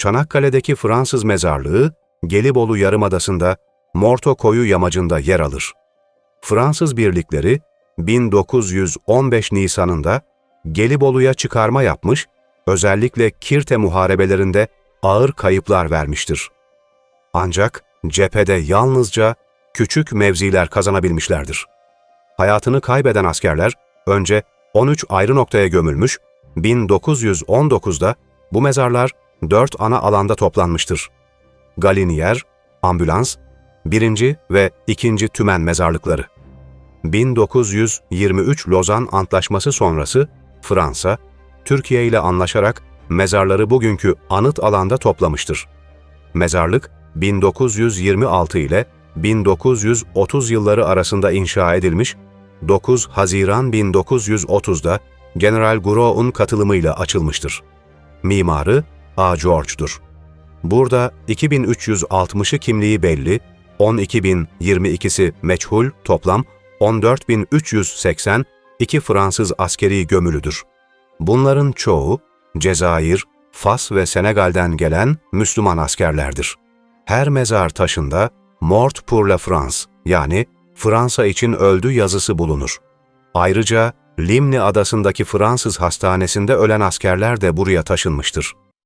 Çanakkale'deki Fransız mezarlığı, Gelibolu Yarımadası'nda Morto Koyu yamacında yer alır. Fransız birlikleri 1915 Nisan'ında Gelibolu'ya çıkarma yapmış, özellikle Kirte muharebelerinde ağır kayıplar vermiştir. Ancak cephede yalnızca küçük mevziler kazanabilmişlerdir. Hayatını kaybeden askerler önce 13 ayrı noktaya gömülmüş, 1919'da bu mezarlar dört ana alanda toplanmıştır. Galiniyer, ambulans, birinci ve ikinci tümen mezarlıkları. 1923 Lozan Antlaşması sonrası Fransa, Türkiye ile anlaşarak mezarları bugünkü anıt alanda toplamıştır. Mezarlık 1926 ile 1930 yılları arasında inşa edilmiş, 9 Haziran 1930'da General Gouraud'un katılımıyla açılmıştır. Mimarı A. George'dur. Burada 2360'ı kimliği belli, 12.022'si meçhul toplam 14.380 iki Fransız askeri gömülüdür. Bunların çoğu Cezayir, Fas ve Senegal'den gelen Müslüman askerlerdir. Her mezar taşında Mort pour la France yani Fransa için öldü yazısı bulunur. Ayrıca Limni adasındaki Fransız hastanesinde ölen askerler de buraya taşınmıştır.